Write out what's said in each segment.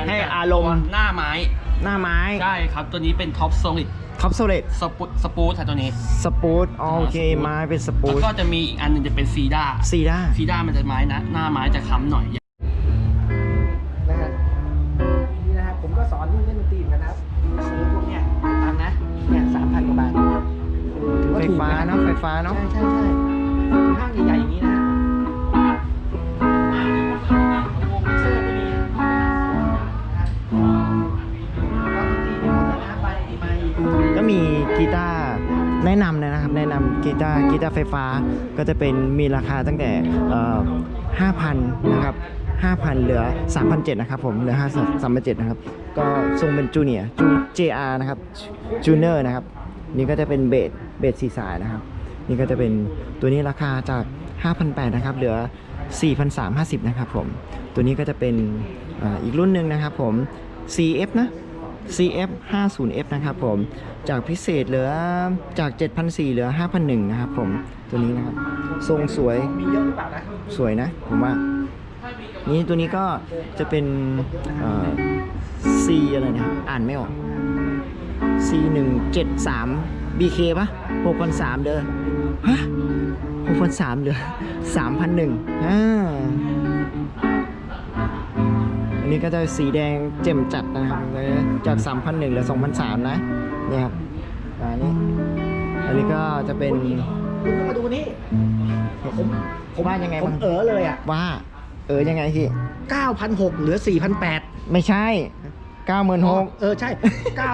กันให้แดดอารมณ์ หน้าไม้ หน้าไม้ใช่ครับ ตัวนี้เป็นท็อปโซลิดท็อปโซเลตสปูสปูตค่ะตัวนี้ สปูตโอเคสปูตไม้เป็นสปูแล้วตก็จะมีอีกอันหนึงจะเป็นซีด้าซีด้าซีด้ามันจะไม้นะหน้าไม้จะค้ำหน่อย นะฮะนี่นะครับผมก็สอนลูกเล่นดนตรีเหมือนกันนะครับซื้อพวกเนี้ยตังค์นะ เนี่ยสามพันกว่าบาทถือว่าไฟถูกฟ้านะเนาะไฟฟ้าเนาะใช่ใช่ใช่ห้างใหญ่ำกีตาร์กีตาร์ไฟฟ้าก็จะเป็นมีราคาตั้งแต่ห้าพันนะครับห้าพันเหลือสามพันเจ็ดนะครับผมเหลือห้าสามพันเจ็ดนะครับก็ทรงเป็นจูเนียร์จู JR นะครับจูเนอร์นะครับนี่ก็จะเป็นเบสเบสสีสายนะครับ นี่ก็จะเป็นตัวนี้ราคาจาก 5,800นะครับเหลือ 4,350นะครับผมตัวนี้ก็จะเป็นออีกรุ่นหนึ่งนะครับผม CF นะ CF 50F นะครับผม จากพิเศษเหลือจาก7,400เหลือ5,100นะครับผม ตัวนี้นะครับ ทรงสวย สวยนะ ผมว่า นี่ตัวนี้ก็จะเป็นอ C อะไรนะอ่านไม่ออก C 1 7 3 BK ปะ6,300เด้อ ฮะ6,300เหลือ 3,001อ่า นนี้ก็จะสีแดงเจ่มจัดนะครับเลยจาก 3,001เหลือ2,003นะเนี่ยครับอันนี้อันนี้ก็จะเป็นคุณก็มาดูนี่ผมผมว่ายังไงผมบ้างเออเลยอะว่า เออยังไงพี่9,600เหลือ4,800ไม่ใช่เก้าหมื่นหกเออใช่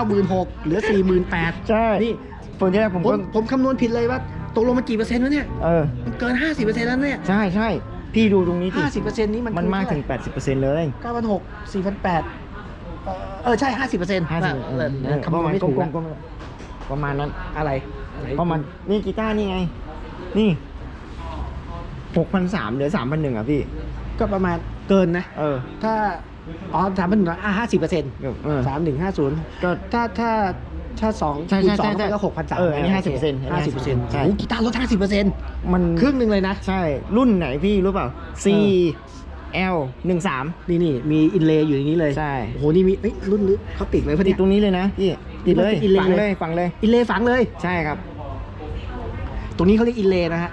96,000เหลือ 48,000 ใช่นี่ผมที่แรกผมผมก็ผมคำนวณผิดเลยว่าตกลงมันกี่เปอร์เซ็นต์วะเนี่ยเออมันเกิน 50%แล้วเนี่ย ใช่ใช่ พี่ดูตรงนี้ดิ50%นี้มันมันมากถึง 80%เลย9,600 4,800เออใช่50% 50%เออเออคำนวณไม่ถูกปอะระมาณประมาณนั้นอะไรประมาณนี่กีตาร์นี่ไง นี่หกพันสามเหลือสามพันหนึ่งอะพี่ ก็ประมาณเกินนะ เออ ถ้าอ๋อสามพันหนึ่งอะห้าสิบเปอร์เซ็นต์เออ สามหนึ่งห้าศูนย์ก็ถ้าถ้า ถ้าสองใช่คูณใช่สองใช่ใช่ก็หกพันสามเอออันนี้50%อันนี้ห้าสิบเปอร์เซ็นต์ใช่โอ้กีตาร์ลดห้าสิบเปอร์เซ็นต์มันครึ่งหนึ่งเลยนะ ใช่รุ่นไหนพี่รู้เปล่า C L หนึ่งสามนี่นี่มีอินเลย์อยู่ในนี้เลยใช่โอ้โหนี่มีเอ้ยรุ่นลึกเขาติดไว้พอติดี ดตรงนี้เลยนะพี่ติดเลยมันติด inlay ฝังเลเลยยฝังเลย อินเลย์ฝังเลย ใช่ครับ ตรงนี้เขาเรียกอินเลย์นะฮะ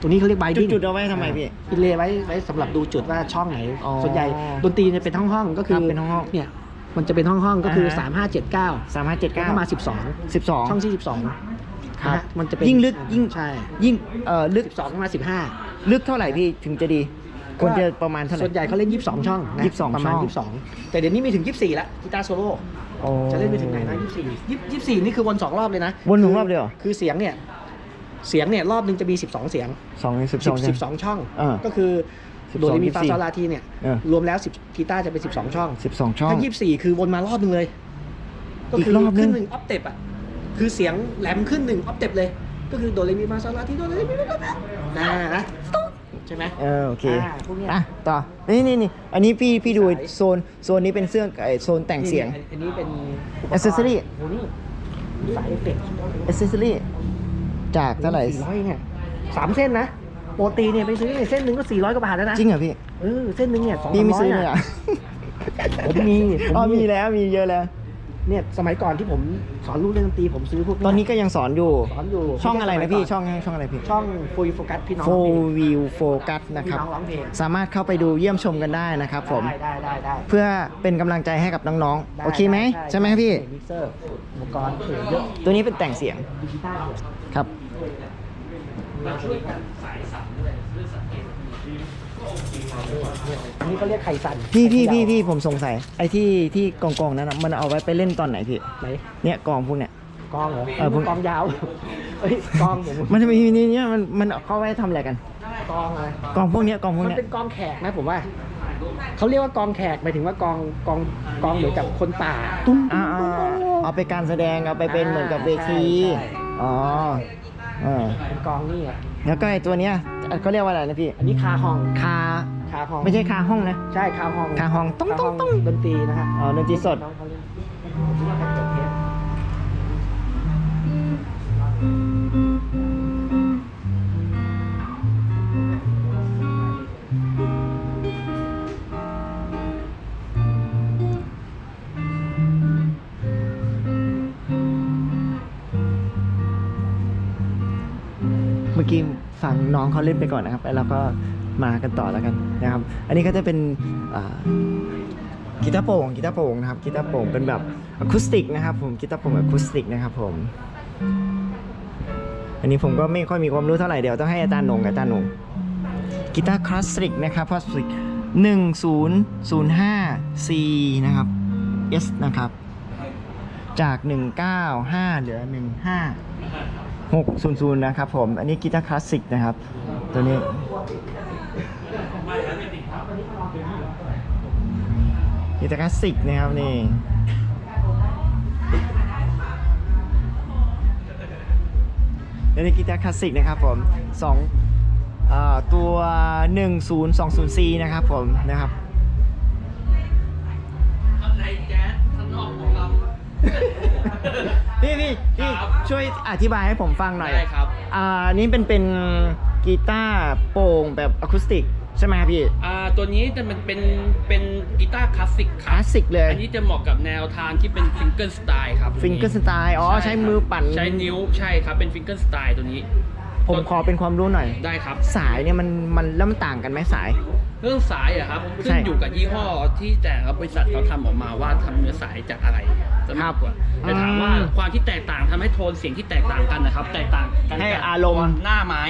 ตรงนี้เขาเรียกไบดิ้งจุดๆเอาไว้ทำไมพี่อินเลย์ไว้ไว้สำหรับดูจุดว่าช่องไหน อ๋อส่วนใหญ่ดนตรีเนี่ยเป็นห้องห้องๆก็คืครัอบเป็นห้องๆเนี่ย มันจะเป็นห้องห้องๆก็คือ อ่าฮะสามห้าเจ็ดเก้าสามห้าเจ็ดแล้วเก้าก็มาสิบสองสิบสอง ช่องที่สิบสองครับมันจะเป็นยิ่งลึกยิ่ง ใช่ยิ่งเอ่อลึกสิบสองมาสิบห้าลึกเท่าไหร่พี่ถึงจะดีควรจะประมาณเท่าไหร่ ส่วนใหญ่เขาเล่นยี่สิบสองช่องนะ22ประมาณช่องยี่สิบสองแต่เดี๋ยวนี้มีถึงยี่สิบสี่แล้วกีตาร์โซโล่โอ้จะเล่นไปถึงไหนนะยี่สิบสี่ยี่สิบสี่นี่คือวนสองรอบเลยนะวนสองรอบเลยเหรอ คือเสียงเนี่ยเสียงเนี่ยรอบหนึงจะมีสิบสองเสียง สองสิบสสิองบสิบสองช่องเออก็คือ12 โดเรมีฟา24ซอลาทีเนี่ยเออ รวมแล้วสิบกีตาร์จะเป็นสิบสองช่องสิบสองช่อง ถ้ายี่สิบสี่คือวนมารอบหนึงเลย ก็อีกคืรอบนึง ขึ้นหนึ่งออฟเต็ปอะคือเสียงแหลมขึ้นหนึ่งออฟเต็ปเลย ก็คือโดเรมีฟาซอลาทีโดเรมีฟาซอลาทีนะนะใช่ไหม เออโอเคอ่าพวกเนี้ยอะต่อนี่นี่นี่อันนี้พี่พี่ดูสาย โซนโซนนี้เป็นเสื้อไอโซนแต่งเสียง นี่อันนี้เป็น Accessory โอ้นี่สายเอฟเฟกต์ อ c เซสซอรี่จากเท่าไหร่สี่ร้อยเนี่ยสามเส้นนะ โปรตีเนี่ยไปซื้อเนี่ยเส้นหนึ่งก็สี่ร้อยกว่าบาทแล้วนะจริงเหรอพี่เออเส้นหนึ่งเนี่ยสองพี่สามไม่ร้อซื้ยอเลยอะอะผมมีผมอ๋อมีแล้วมีเยอะแล้ว เนี่ยสมัยก่อนที่ผมสอนลูกเล่นดนตรีผมซื้อพวกเยตอนนี้ก็ยังสอนอยู่ สอนอยู่ช่องอะไรนะพี่สมัยก่ช่องช่องอะไรพี่ ช่องฟุยโฟกัสพี่น้องโฟพี่วิวโฟกัสนะครับ พี่น้องร้องเพลงสามารถเข้าไปดูเยี่ยมชมกันได้นะครับผม ได้ได้ได้ได้เพื่อเป็นกำลังใจให้กับน้องได้ๆโอเคไหมใช่ไหมครับพี่ มิกเซอร์อุปกรณ์เออเยอะตัวนี้เป็นแต่งเสียงดิจิตอลครับ อันนี้เขาเรียกไข่สั่นพี่พี่ไข่พี่เขย่าพี่ผมสงสัย ไอ้ที่ที่กองกองๆนั้นนะมันเอาไว้ไปเล่นตอนไหนพี่ไหนเนี่ยกองพวกเนี่ยกองเหรอเออผมกองยาวเฮ้ยกองผมมันจะมีนี่เนี่ยมันมันเขาไว้ทำอะไรกันกองอะไรกองพวกเนี้ยกองพวกมันเนี้ยเป็นกองแขกนะผมว่าเขาเรียกว่ากองแขกหมายถึงว่ากองกองกองเหมือนกับคนป่าตุ้มอ่าอ่าอ่าเอาไปการแสดงเอาไปเป็นเหมือนกับเวทีใช่อ๋อเออเป็นกองนี่อะแล้วก็ไอ้ตัวเนี้ยเขาเรียกว่าอะไรนะพี่ อันนี้คาฮองคาคาฮองไม่ใช่คาห้องนะ ใช่คาฮองคาฮองต้องคาฮต้องต้องดนตรีนะฮะอ๋อดนตรีสด น้องเขาเล่น ฟังน้องเขาเล่นไปก่อนนะครับแล้วเราก็มากันต่อแล้วกันนะครับ อันนี้ก็จะเป็นกีตาร์โปร่งกีตาร์โปร่งนะครับกีตาร์โปร่งเป็นแบบอะคูสติกนะครับผมกีตาร์โปร่งอะคูสติกนะครับผมอันนี้ผมก็ไม่ค่อยมีความรู้เท่าไหร่เดี๋ยวต้องให้อาจารย์หนงกับอาจารย์หนงกีตาร์คลาสสิกนะครับคลาสสิกหนึ่งศูนย์ศูนย์ห้า C นะครับ S นะครับ จาก 195 เหลือ 600นะครับผม อันนี้กีตาร์คลาสสิกนะครับ ตัวนี้ กีตาร์คลาสสิกนะครับนี่อันนี้กีตาร์คลาสสิกนะครับผมสองตัว 1020C นะครับผมนะครับข้างในแจ๊สข้างนอกของเราพี่พี่พี่ครับช่วยอธิบายให้ผมฟังหน่อยได้ครับอ่าอันนี้เป็นเป็นกีตาร์โปร่งแบบอะคูสติกใช่ไหมครับพี่ อ่าตัวนี้จะมันเป็นเป็นกีตาร์คลาสสิกคครัลาบสสิกเลย อันนี้จะเหมาะกับแนวทางที่เป็นฟิงเกิลสไตล์ครับฟิงเกอร์สไตล์อ๋อใช้มือปั่น ใช้นิ้วใช่ครับเป็นฟิงเกิลสไตล์ตัวนี้ ผมขอเป็นความรู้หน่อยได้ครับ สายเนี่ยมันมันแล้วมันต่างกันไหมสาย เรื่องสายอะครับใช่ขึ้นอยู่กับยี่ห้อที่แต่ละบริษัทเขาทำออกมาว่าทำเนื้อสายจากอะไรจะมากกว่าครับแต่ถามว่าอืมความที่แตกต่างทำให้โทนเสียงที่แตกต่างกันนะครับ แตกต่างกันให้จากอารมณ์ตัวหน้าไม้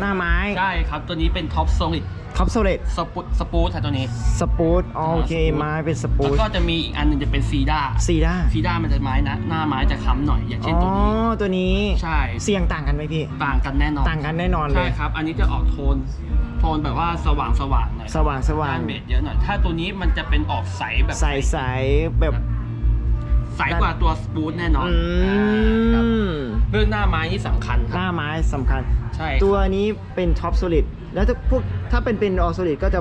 หน้าไม้ใช่ครับ ตัวนี้เป็นท็อปโซลิดท็อปโซเลตสปูสปูตค่ะตัวนี้สปูตโอเคอ่าไม้เป็นสปูแล้วตก็จะมีอีกอันหนึงจะเป็นซีด้าซีด้าซีด้ามันจะไม้นะหน้าไม้จะค้ำหน่อยอย่างเช่นอ๋อตัวนี้ตัวนี้ใช่เสียงต่างกันไหมพี่ต่างกันแน่นอนต่างกันแน่นอนเลใช่ยครับ อันนี้จะออกโทนโท นแบบว่าสว่างสว่างๆหน่อยสว่างสว่างด้นเบสเยอะหน่อย ถ้าตัวนี้มันจะเป็นออกใสแบบใสใสแบบ ใสกว่าตัวสปูตแน่นอนอืครับม เรื่องหน้าไม้นี่สำคัญคหรับน้าไม้สำคัญ ใช่ตัวนี้เป็นท็อปโซลิดแล้วถ้าพวกถ้าเป็นเป็นออโซลิดก็จะ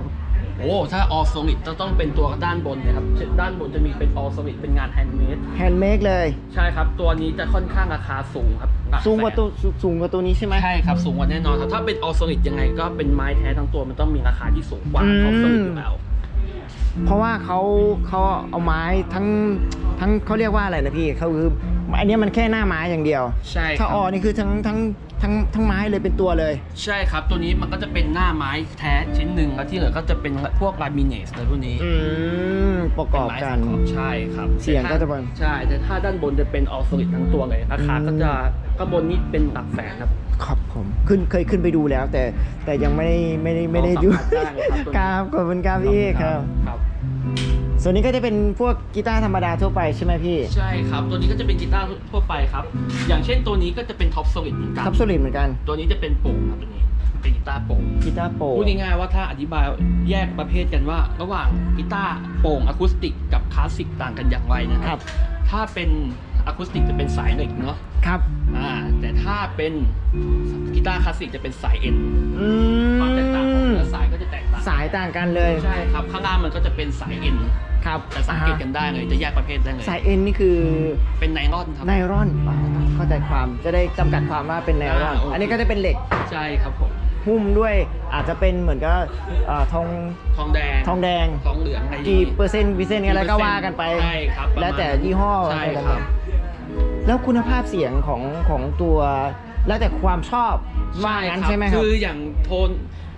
โอ้ถ้าออโซลิดจะต้องเป็นตัวด้านบนนะครับด้านบนจะมีเป็นออโซลิดเป็นงานแฮนด์เมดแฮนด์เมดเลย ใช่ครับ ตัวนี้จะค่อนข้างราคาสูงครับหลัสูงกว่าแสนตัวสูสูงกว่าตัวนี้ใช่ไหม ใช่ครับสูงกว่าแน่นอนครับถ้าเป็นออโซลิดยังไงก็เป็นไม้แท้ทั้งตัวมันต้องมีราคาที่สูงกว่าอืม ออโซลิดอยู่แล้วเพราะว่าเขาเขาเอาไม้ทั้งทั้งเขาเรียกว่าอะไรนะพี่เขาคือ อันเนี้ยมันแค่หน้าไม้อย่างเดียว ใช่คถ้ารับออนี่คือทั้งทั้งทั้งทั้งไม้เลยเป็นตัวเลย ใช่ครับ ตัวนี้มันก็จะเป็นหน้าไม้แท้ชิ้นหนึ่งแล้วที่เหลือก็จะเป็นพวกลามิเนสอะไรพวกนี้อืมประกอบกันเป็ไม้สังเคราะห์ใช่ครับเสียงก็จะเป็นใช่ แต่ถ้าด้านบนจะเป็นออโซลิดทั้งตัวเลยราคาก็จะข้างบนนี้เป็นหลักแสนครับครับผมขึ้นเคยขึ้นไปดูแล้ว แต่แต่ยังไม่ได้ไม่ได้ไม่ได้ดูลองสัมผัสได้ครับครับขอบคุณครับพี่ครับครับ ส่วนนี้ก็จะเป็นพวกกีตาร์ธรรมดาทั่วไปใช่ไหมพี่ใช่ครับ ตัวนี้ก็จะเป็นกีตาร์ทั่วไปครับ อย่างเช่นตัวนี้ก็จะเป็นท็อปโซลิดเหมือนกันท็อปโซลิดเหมือนกันตัวนี้จะเป็นโป่งครับตัวนี้เป็นกีตาร์โป่งกีตาร์โปร่งพูดง่ายๆว่าถ้าอธิบายแยกประเภทกันว่า ระหว่างกีตาร์โป่งอะคูสติกกับคลาสสิกต่างกันอย่างไรนะคครัรับ บถ้าเป็นอะคูสติกจะเป็นสายเหล็กเนาะครับอ่าแต่ถ้าเป็นกีตาร์คลาสสิกจะเป็นสายเอ็นอืความแตกต่างของมเนื้อสายก็จะแตกต่าง สายต่างกันเลย ใช่ครับ ข้างล่างมันก็จะเป็นสายเอ็น ครับจะสังเกตกันได้เลยจะแยกประเภทได้เลยสายเอ็นนี่คือเป็นไนลอนครับไนลอนเข้าใจความจะได้จำกัดความว่าเป็นไนลอนอ่าโอเคอันนี้ก็จะเป็นเหล็กใช่ครับผมหุ้มด้วยอาจจะเป็นเหมือนกับเอ่อทองทองแดงทองแดงทองเหลืองอะไรอย่างกี่งี้เปอร์เซ็นต์วิเซนต์อะไรก็ว่ากันไปใช่ครับประมาณแล้วแต่ยี่ห้อใช่อะไรครับ แล้วคุณภาพเสียงของของตัวแล้วแต่ความชอบว่างั้นใช่ไหมครับคืออย่างโทน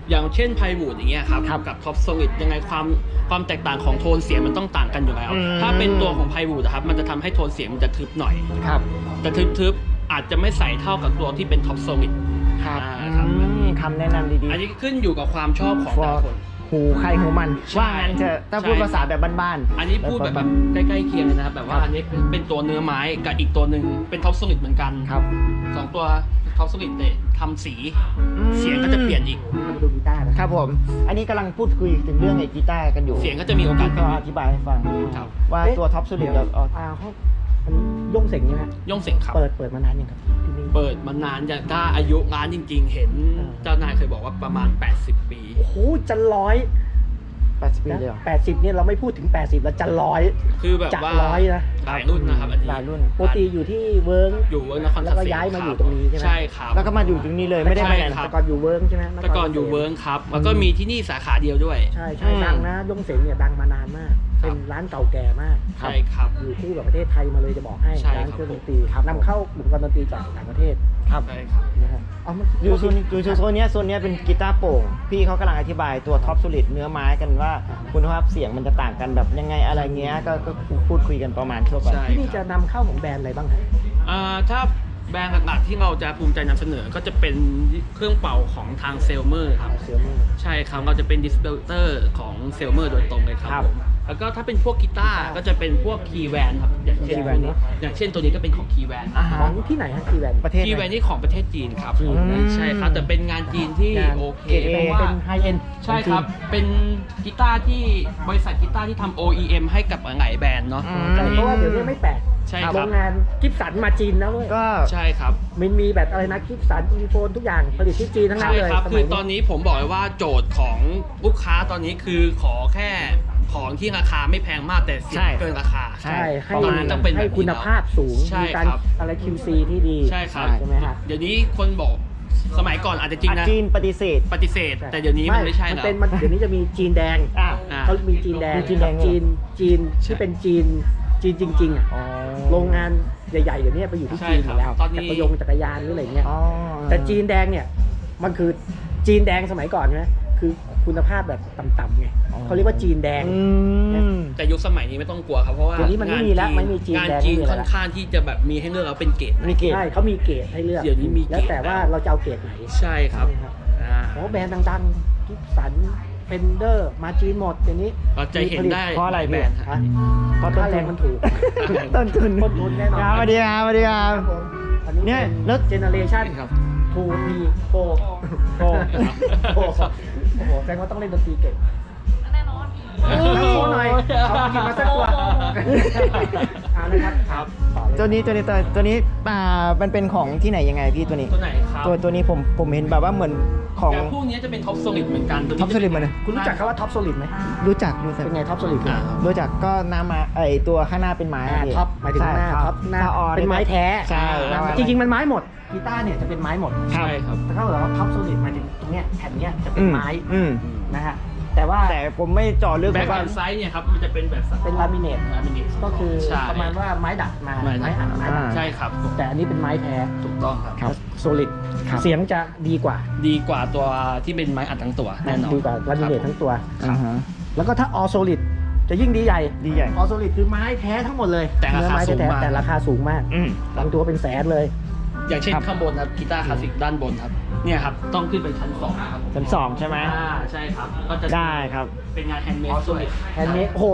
อย่างเช่นไพบูดอย่างเงี้ยครับครับกับท็อปโซลิดยังไงความความแตกต่างของโทนเสียงมันต้องต่างกันอยู่แล้ว อืม ถ้าเป็นตัวของไพบูดครับมันจะทำให้โทนเสียงมันจะทึบหน่อย ครับจะทึบๆอาจจะไม่ใสเท่ากับตัวที่เป็นท็อปโซลิดครับอ่าครับ อืมคำแนะนำดีอันนี้ขึ้นอยู่กับความชอบของๆแต่ละคนหูใครหูมันใช่ว่างั้นเถอะถ้าพูดใช่ ภาษาแบบบ้านๆ อันนี้พูดแบบแบบใกล้ๆเคียงเลยนะครับแบบว่าอันนี้เป็นตัวเนื้อไม้กับอีกตัวหนึ่งเป็นท็อปโซลิดเหมือนกันครับสองตัวท็อปโซลิดเนี่ยทำสีเสียงก็จะเปลี่ ยนอีกเรามาดูกีตาร์นะครับผม อันนี้กำลังพูดคุยถึงเรื่องไอ้กีตาร์กันอยู่เสียงก็จะมีโอกาสก็อธิบายให้ฟังครับ ว่าตัวท็อปสุดกับอออ่าเขาอันนี้ย่งเสงใช่ไหมฮะย่งเสียงครับ เปิดเปิดมานานยังครับที่นี่ เปิดมานานจะถ้าอายุร้านจริง ๆ เห็นอ่าเจ้านายเคยบอกว่าประมาณ 80 ปี โอ้โหจะร้อย80ปีเลยเหรอแปดสิบเนี่ยเราไม่พูดถึง80แล้วจะร้อยคือแบบจะว่าร้อยนะหลายรุ่นนะครับอันนี้หลายรุ่นปกติอยู่ที่เวิร์กอยู่เวิร์กนครแล้วก็ชัศย้ายมาคบอยู่ตรงนี้ใช่ไหมใช่ครับ แล้วก็มาอยู่ตรงนี้เลยไม่ได้ไปไหนใช่นะครับ แต่ก่อนอยู่เวิร์กใช่ไหมแต่ก่อนอยู่เวิร์กครับแล้วก็มีที่นี่สาขาเดียวด้วย ใช่ใช่อืมดังนะย่งเสงเนี่ยดังมานานมากเป็นร้านเก่าแก่มากใช่ครับ อยู่คู่กับประเทศไทยมาเลยจะบอกให้ใช่ร้านครับเครื่องดนตรีนำเข้าอุปกรณ์ดนตรีจากต่างประเทศครับ ใช่ครับ นะฮะเอามาอยู่โซนอยู่โซนเนี้ยโซนเนี้ยเป็นกีตาร์โปร่งพี่เขากำลังอธิบายตัวท็อป o ลิดเนื้อไม้กันว่าคุณภาพเสียงมันจะต่างกันแบบยังไงอะไรเงี้ยก็ก็พูดคุยกันประมาณทั่วไปใช่ที่นี่จะนำเข้าของแบรนด์อะไรบ้างฮะอ่าถ้า แบรนด์หลักๆที่เราจะภูมิใจนำเสนอก็จะเป็นเครื่องเป่าของทางเซลเมอร์ครับเซียมือ ใช่ครับเราจะเป็นดิส t ิ b เตอร์ของเซลเมอร์โดยตรงเลยครับครับผมแล้วก็ถ้าเป็นพวกกีตาร์ก็จะเป็นพวกคีย์แวนครับ อย่างเช่น Keywan ตัวนี้อย่างเช่นตัวนี้ก็เป็นของคีย์แวนอ่าฮะ ของที่ไหนฮะทีแวน ประเทศคีย์ไหแวนนนี่ของประเทศจีนครับจีนอืม ใช่ครับแต่เป็นงานจีนที่งานโอเคเกรด A เพราะเป็ว่านไฮเอ็น ใช่ครับ เป็นกีตาร์ที่บริษัทกีตาร์ที่ทำ OEM ให้กับหลายๆแบรนด์เนาะ อืมอันเพนี้ราะว่าเดี๋ยวนี้ไม่แปลก ใช่ครับ โรงงานกิฟสันมาจีนนะเว้ยก็ ใช่ครับ มันมีแบบอะไรนะกิฟสันอีโฟนทุกอย่างผลิตที่จีนทั้งนั้ใช่นเลยครับ สคืมัอยตอนนี้ผมบอกเลยว่าโจทย์ของลูกค้าตอนนี้คือขอแค่ของที่ราคาไม่แพงมากแต่เสียใช่งเกินราคา ใช่ใช่ให้ประมาณต้องเป็นแบบให้นี้คุณภาพสูง ใช่มีการครับ อะไร QC ที่ดีใช่ครับ ใช่ไหมฮะเดี๋ยวนี้คนบอกสมัยก่อนอาจจะจริงอะนะ จีนปฏิเสธ ปฏิเสธ แต่เดี๋ยวนี้มันไม่ใช่มันแล้ว เป็นมันเดี๋ยวนี้จะมีจีนแดงอะ อ่า เขามีจีนแดงมีจีนแดง กับจีนจีนที่เป็นจีน จีนจริงๆอะอ๋อ โรงงานใหญ่ๆเดี๋ยวนี้ไปอยู่ที่ใช่จีนหคมรับดแล้วตอนนี้ จักรยงจักรยานหรืออะไรเงี้ยอ๋อแต่จีนแดงเนี่ยมันคือจีนแดงสมัยก่อนใช่ไหมคือคุณภาพแบบต่ำๆไงเขาเรียกว่าจีนแดง อืม แต่ยุคสมัยนี้ไม่ต้องกลัวครับเพราะว่าเดี๋ยวนี้มันไม่มีแล้วไม่มีจีนงานแดงจีนไม่มีแล้ว ค่อนข้างที่จะแบบมีให้เลือกแล้วเป็นเกรด มีเกตใช่เขามีเกรดให้เลือกเดี๋ยวนี้มีเกรด แล้วแต่ว่าเราจะเอาเกรดไหนใช่ครับใช่ครับอ่า โอ้แบรนด์ดังๆกิฟสัน เฟนเดอร์มาจีนหมดเดี๋ยวนี้เราจะเห็นได้เพราะอะไรแบรนด์พี่ฮะฮะเพราะค่าแรงมันถูกต้นทุนต้นทุนแน่นอนครับสวัสดีครับสวัสดีครับผมอันนี้เนี่เนี่ยยแล้วเจเนอเรชั่นครับทูทีโฟโฟโฟโอ้โหแสดงว่าต้องเล่นดนตรีเก่งแน่นอนตั้งโชว์หน่อยเอามากินมาสักตัว เอานะครับครับต่อเลยตัวนี้ตัวนี้ตัวตัวนี้อ่ามันเป็นของที่ไหนยังไงพี่ตัวนี้ ตัวไหนครับตัวตัวนี้ผมผมเห็นแบบว่าเหมือนของแต่พวกนี้จะเป็นท็อปโซลิดเหมือนกันตัวนี้ Top Solid มาเลยคุณรู้จักคำว่าท็อปโซลิดไหมรู้จักรู้จักเป็นไงท็อปโซลิดอ่ารู้จักก็หน้ามาไอตัวข้างหน้าเป็นไม้อ่าพี่ท็อปหมายถึงหน้าใช่ท็อปหน้าถ้ออเป็นไม้แท้ใช่นะจริงๆมันไม้หมดกีตาร์เนี่ยจะเป็นไม้หมดครับใช่ครับแต่ถ้าเราว่าท็อปโซลิดหมายถึงตรงเนี้ยแผ่นเนี้ยจะเป็อืนมไม้อืมนะฮะแต่ ว่าแต่ผมไม่เจาะลึกแบ็เพคราะว่าแอนไซด์เนี่ยครับมันจะเป็นแบบสัเป็นลามิเนต ลามิเนตก็คือใช่ประมาณว่าไม้ดัดมาไม้ดัดไม้อัดไม้ดัดอ่าใช่ครับแต่อันนี้เป็นไม้แท้ถูกต้องครับครับ โซลิดครับ เสียงจะดีกว่าดีกว่าตัวที่เป็นไม้อัดทั้งตัวแน่นอนดีกว่าลามิเนตทั้งตัว อ่าฮะแล้วก็ถ้าออโซลิดจะยิ่งดีใหญ่ดีใหญ่ออโซลิดคือไม้แท้ทั้งหมดเลยแต่ราคาเนื้อไม้สูงแท้มากๆแต่ราคาสูงมากอืมบางตัวเป็นแสนเลย อย่างเช่นครับ ข้างบนครับกีตาร์คลาสสิกด้านบนครับเนี่ยครับต้องขึ้นไปชั้นสองครับชั้นสองใช่ไหมอ่าใช่ครับก็จะได้ครับเป็นงานแฮนด์เมดด้วยแฮนด์เมดโอ้โห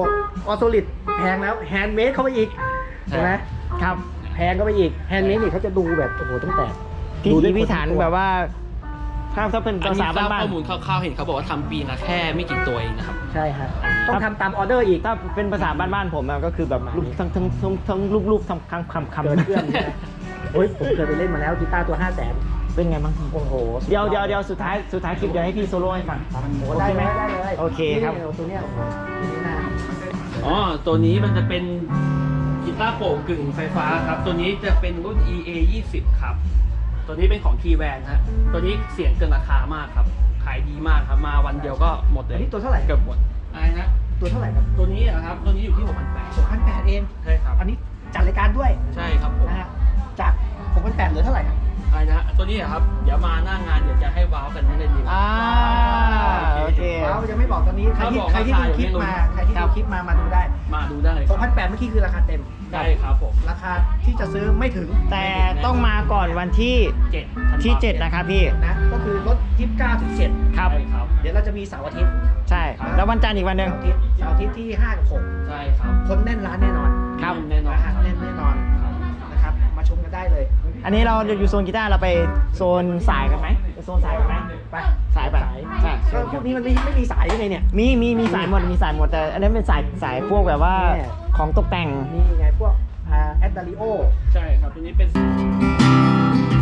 ออโซลิดแพงแล้วแฮนด์เมดเข้าไปอีกใช่ไหมครับแพงเข้าไปอีกแฮนด์เมดนี่เขาจะดูแบบโอ้โหตั้งแต่พี่ดูด้วยพิถันคนทั้งตัวแบบว่า ถ้าถ้าเป็นอันภานี้ษาทราบบ้านข้อมูลคร่าวๆเห็นเขาบอกว่าทำปีละแค่ไม่กี่ตัวเองนะครับ ใช่ฮะต้องทำตามออเดอร์อีก ๆถ้าเป็นภาษาบ้านๆผมอะก็คือแบบรูปทั้งทั้งทั้งทั้งรูปๆทั้งคำคำคำเกินเอื้อมใช่ไหม โอ้ยผมเคยไปเล่นมาแล้วกีตาร์ตัว5 0 0 0 0นเป็นไงบ้างโอ้โหเดี๋ยวเดี๋ยวเดี๋ยวสุดท้ายสุดท้ายคลิปเดี๋ยวให้พี่โซโล่ให้ฟังโอ้ได้ไหมได้เลยโอเคครับนี่ตัวเนี้ยโอ้โหนี่นะอ๋อตัวนี้มันจะเป็นกีตาร์โปร่งกึ่งไฟฟ้าครับ ตัวนี้จะเป็นรุ่น EA 20ครับ ตัวนี้เป็นของ k e y w a n ฮะตัวนี้เสียงเกินราคามากครับขายดีมากครับมาวันเดียวก็หมดเลอันยนี้ตัวเท่าไหร่เกือบหมดอะไรนะตัวเท่าไหร่ครับตัวนี้อะครับตัวนี้อยู่ที่6,800หกพันแปดเองใช่ครับอันนี้จัดรายการด้วยใช่ครับผมนะฮะ จากหกพันแปดเหลือเท่าไหร่ครับอะไรนะตัวนี้อะครับ เดี๋ยวมาหน้างานเดี๋ยวจะให้ว้าวกันให้เลยดีอ่าโอเค เรายังไม่บอกตอนนี้ใครที่ถ้าบอกใครที่ดูราคาคลิปยังไม่รู้มาใครที่ดูคลิปมามาดูได้มาดูได้หกพันแปดเมื่อกี้คือราคาเต็ม ได้ครับผมราคาที่จะซื้อไม่ถึงแต่ต้องมาก่อนวันที่เจ็ดที่ 7 นะครับพี่ นะ ก็คือลด29ถึง7ครับ ใช่ครับ เดี๋ยวเราจะมีเสาร์อาทิตย์ใช่ แล้ววันจันทร์อีกวันหนึ่ง เสาร์อาทิตย์เสาร์อาทิตย์ที่5กับ6ใช่ครับคนแน่นร้านแน่นอนครับ แน่นอนนะฮะแน่นแน่นอนนะครับมา ชมกันได้เลย อันนี้เราอยู่โซนกีตาร์เราไปโซนสายกันไหมไปโซนสายกันไหมไปสายไปสายใช่ก็พวกนี้มันไม่ไม่มีสายยังไงเนี่ย มีมีมีสายหมดมีสายหมดแต่อันนั้นเป็นสายสายพวกแบบว่าเนี่ย ของตกแต่ง นี่ไงพวกแอดดาริโอใช่ครับตัวนี้เป็น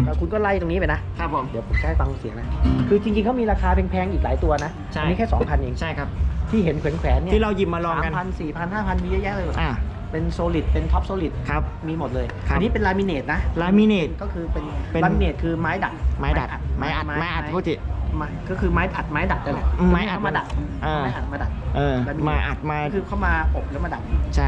แล้วคุณก็ไล่ตรงนี้ไปนะ ครับผม เดี๋ยวผมจะให้ฟังเสียงนะ คือจริงๆเขามีราคาแพงๆอีกหลายตัวนะใช่ อันี้แค่ 2,000 เอง ใช่ครับ ที่เห็นแขวนๆเนี่ยที่เราหยิบมาลองกันสามพันสี่พันห้าพันมีเยอะแยะเลยอ่า เป็นโซลิดเป็นท็อปโซลิดครับ มีหมดเลยครับ อันี้เป็นลามิเนตนะลามิเนต ก็คือเป็นเป็น ลามิเนตคือไม้ดัดไม้ดัด ไม้อัด ไม้อัดพูดจิ ไม้ก็คือไม้อัดไม้ดัดนั่นแหละไม้อัดเขามาดัดอ่า ไม้อัดมาดัดเออแล้วมาอัดมาก็คือเขามาอบแล้วมาดัดใช่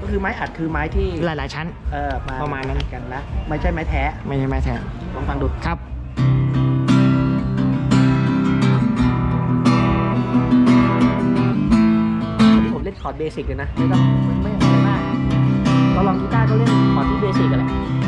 ก็คือไม้อัดคือไม้ที่หลาย ๆ ชั้น เออมาประมาณนั้น กันนะไม่ใช่ไม้แท้ไม่ใช่ไม้แท้ลองฟังดูครับที่ผมเล่นคอร์ดเบสิกเลยนะไม่ต้องไม่ ไม่อะไรมากเราลองกีตาร์ก็เล่นคอร์ดที่เบสิกกันแหละ